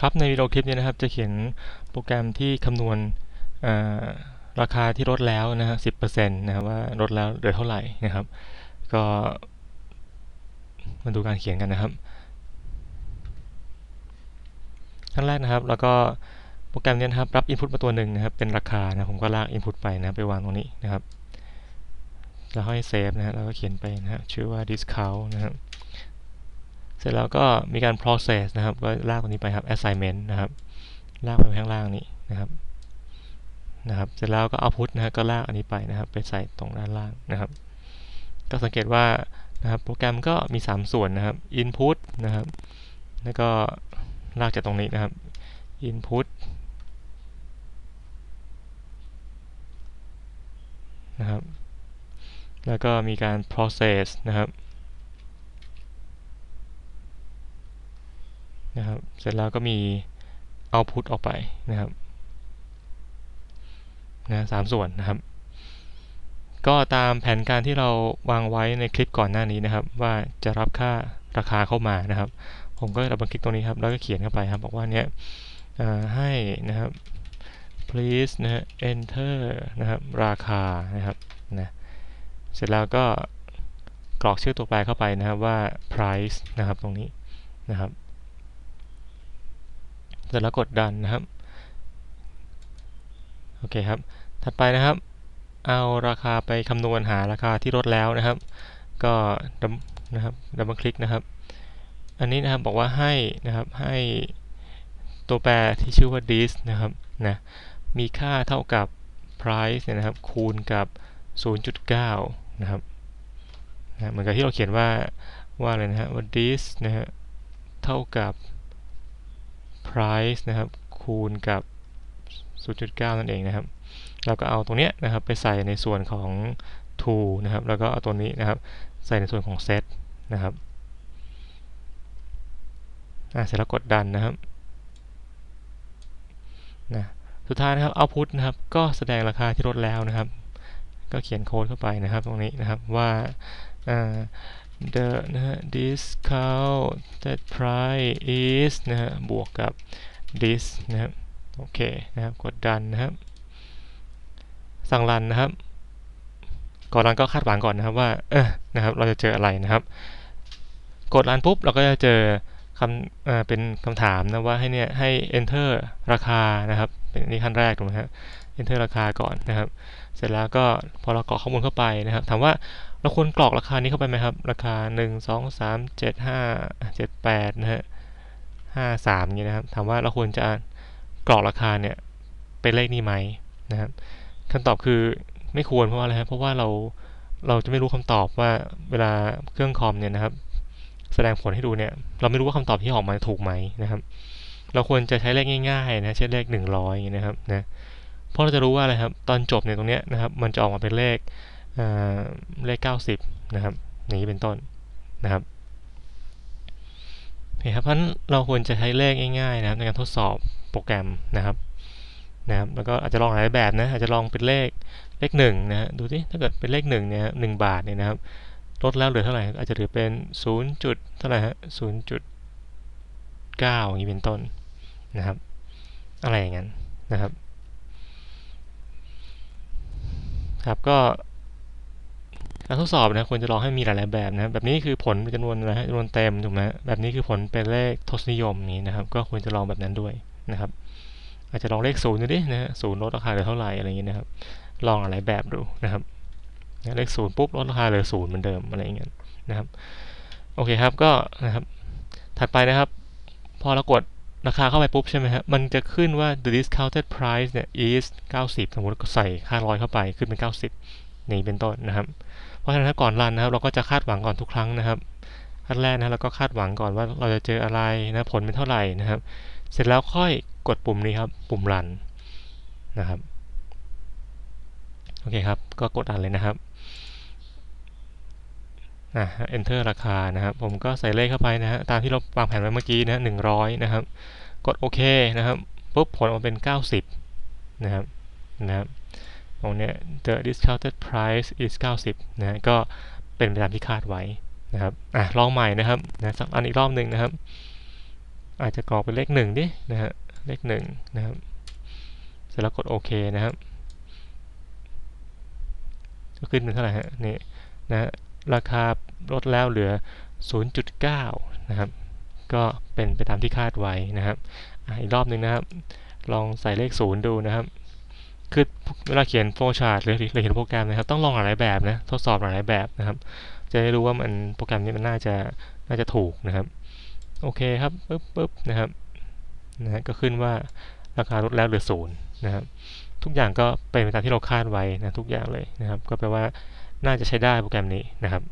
ครับในวิดีโอคลิปนี้นะครับจะเขียนโปรแกรมที่คำนวณราคาที่ลดแล้วนะฮะสิบเปอร์เซ็นต์นะครับว่าลดแล้วเหลือเท่าไหร่นะครับ ก็มาดูการเขียนกันนะครับขั้นแรกนะครับ แล้วก็โปรแกรมนี้นะครับรับ Input มาตัวหนึ่งนะครับ เป็นราคานะผมก็ลาก Input ไปนะไปวางตรงนี้นะครับแล้วให้เซฟนะฮะแล้วก็เขียนไปนะครับชื่อว่า discount นะครับ เสร็จแล้วก็มีการ process นะครับ ก็ลากตรงนี้ไปครับ assignment นะครับ ลากไปข้างล่างนี้นะครับ นะครับ เสร็จแล้วก็ output นะฮะก็ลากอันนี้ไปนะครับ ไปใส่ตรงด้านล่างนะครับ ก็สังเกตว่านะครับ โปรแกรมก็มี 3 ส่วนนะครับ input นะครับ แล้วก็ลากจากตรงนี้นะครับ input นะครับ แล้วก็มีการ process นะครับ นะครับ เสร็จแล้วก็มี output ออกไปนะครับนะสามส่วนนะครับ ก็ตามแผนการที่เราวางไว้ในคลิปก่อนหน้านี้นะครับ ว่าจะรับค่าราคาเข้ามานะครับ ผมก็ดับเบิลคลิกตรงนี้ครับแล้วก็เขียนเข้าไปครับ บอกว่าเนี้ยให้นะครับ please นะฮะ enter นะครับ ราคานะครับนะเสร็จแล้วก็กรอกชื่อตัวแปรเข้าไปนะครับว่า price นะครับตรงนี้นะครับ เสร็จแล้วกดดันนะครับ โอเคครับ ถัดไปนะครับ เอาราคาไปคำนวณหาราคาที่ลดแล้วนะครับ ก็ดับนะครับดับเบิลคลิกนะครับ อันนี้นะครับบอกว่าให้นะครับให้ตัวแปรที่ชื่อว่า this นะครับนะมีค่าเท่ากับ price เนี่ยนะครับ คูณกับ 0.9 นะครับนะเหมือนกับที่เราเขียนว่าว่าอะไรนะฮะว่า this นะฮะเท่ากับ price นะครับคูณกับ 0.9 นั่นเองนะครับเราก็เอาตรงเนี้ยนะครับไปใส่ในส่วนของ to นะครับแล้วก็เอาตัวนี้นะครับใส่ในส่วนของ set นะครับเสร็จแล้วกดดันนะครับนะสุดท้ายนะครับ output นะครับก็แสดงราคาที่ลดแล้วนะครับ ก็เขียนโค้ดเข้าไปนะครับตรงนี้นะครับว่า the นะฮะ discounted price is นะฮะบวกกับ this นะครับโอเคนะครับกดดันนะครับ สั่งรันนะครับ ก่อนรันก็คาดหวังก่อนนะครับว่าเออนะครับ เราจะเจออะไรนะครับ กดรันปุ๊บเราก็จะเจอคำเป็นคำถามนะว่าให้เนี่ยให้ enter ราคานะครับ เป็นนี่ขั้นแรกถูกไหมฮะ enter ราคาก่อนนะครับ เสร็จแล้วก็พอเรากรอกข้อมูลเข้าไปนะครับ ถามว่าเราควรกรอกราคานี้เข้าไปไหมครับ ราคา 1 2 3 7 5 7 8นะฮะ5 3อย่างนี้นะครับ ถามว่าเราควรจะกรอกราคาเนี่ยเป็นเลขนี้ไหมนะครับคำตอบคือไม่ควรเพราะว่าอะไรครับเพราะว่าเราเราจะไม่รู้คำตอบว่าเวลาเครื่องคอมเนี่ยนะครับ แสดงผลให้ดูเนี่ย เราไม่รู้ว่าคำตอบที่ออกมาถูกไหมนะครับ เราควรจะใช้เลขง่ายๆนะเช่นเลข100อย่างนี้นะครับนะ เพราะเราจะรู้ว่าอะไรครับ ตอนจบเนี่ยตรงเนี้ยนะครับ มันจะออกมาเป็นเลขเลข 90 นะครับ อย่างนี้เป็นต้นนะครับโอเคครับ เพราะฉะนั้นเราควรจะใช้เลขง่ายๆนะครับในการทดสอบโปรแกรมนะครับนะครับ แล้วก็อาจจะลองหลายแบบนะ อาจจะลองเป็นเลขเลขหนึ่งนะฮะ ดูสิถ้าเกิดเป็นเลขหนึ่งเนี่ยหนึ่งบาทเนี่ยนะครับ ลดแล้วเหลือเท่าไหร่ อาจจะเหลือเป็นศูนย์จุดเท่าไหร่ฮะศูนย์จุดเก้าอย่างนี้เป็นต้นนะครับ อะไรอย่างนั้นนะครับ ครับก็การทดสอบนะควรจะลองให้มีหลายๆแบบนะแบบนี้คือผลเป็นจำนวนอะจำนวนเต็มถูกไหมแบบนี้คือผลเป็นเลขทศนิยมนี้นะครับ ก็ควรจะลองแบบนั้นด้วยนะครับ อาจจะลองเลขศูนย์ดูดินะฮะศูนย์ลดราคาเหลือเท่าไหร่อะไรอย่างนี้ยนะครับ ลองหลายแบบดูนะครับเลขศูนย์ปุ๊บลดราคาเหลือศูนย์เหมือนเดิมอะไรอย่างเงี้ยนะครับโอเคครับก็นะครับถัดไปนะครับ พอเรากด ราคาเข้าไปปุ๊บใช่ไหมครับมันจะขึ้นว่า the discounted price เนี่ย is 90 สมมติก็ใส่ค่าร้อยเข้าไปขึ้นเป็น 90 นี่เป็นต้นนะครับ เพราะฉะนั้นก่อนรันนะครับ เราก็จะคาดหวังก่อนทุกครั้งนะครับขั้นแรกนะเราก็คาดหวังก่อนว่าเราจะเจออะไรนะผลเป็นเท่าไหร่นะครับ เสร็จแล้วค่อยกดปุ่มนี้ครับ ปุ่มรันนะครับโอเคครับ ก็กดรันเลยนะครับอะ enter ราคานะครับ ผมก็ใส่เลขเข้าไปนะฮะ ตามที่เราวางแผนไว้เมื่อกี้นะหนึ่งร้อยนะครับ กดโอเคนะครับปุ๊บผลออกมาเป็น 90 นะครับนะครับตรงเนี้ย the discounted price is 90 นะก็เป็นไปตามที่คาดไว้นะครับอะลองใหม่นะครับนะสักอันอีกรอบหนึ่งนะครับ อาจจะกรอกเป็นเลขหนึ่งดินะฮะเลขหนึ่งนะครับ เสร็จแล้วกดโอเคนะครับก็ขึ้นเป็นเท่าไหร่ฮะนี่นะฮะราคาลดแล้วเหลือ 0.9 นะครับ ก็เป็นไปตามที่คาดไว้นะครับอ,อีกรอบหนึ่งนะครับ ลองใส่เลข0ดูนะครับคือเวลาเขียนโฟล์ชาร์ตหรือหรือเขียนโปรแกรมนะครับ ต้องลองหลายแบบนะทดสอบหลายแบบนะครับ จะได้รู้ว่ามันโปรแกรมนี้มันน่าจะน่าจะถูกนะครับ โอเคครับปึ๊บปึ๊บนะครับนะฮะก็ขึ้นว่าราคาลดแล้วเหลือศูนย์นะครับ ทุกอย่างก็เป็นไปตามที่เราคาดไว้นะทุกอย่างเลยนะครับ ก็แปลว่าน่าจะใช้ได้โปรแกรมนี้นะครับ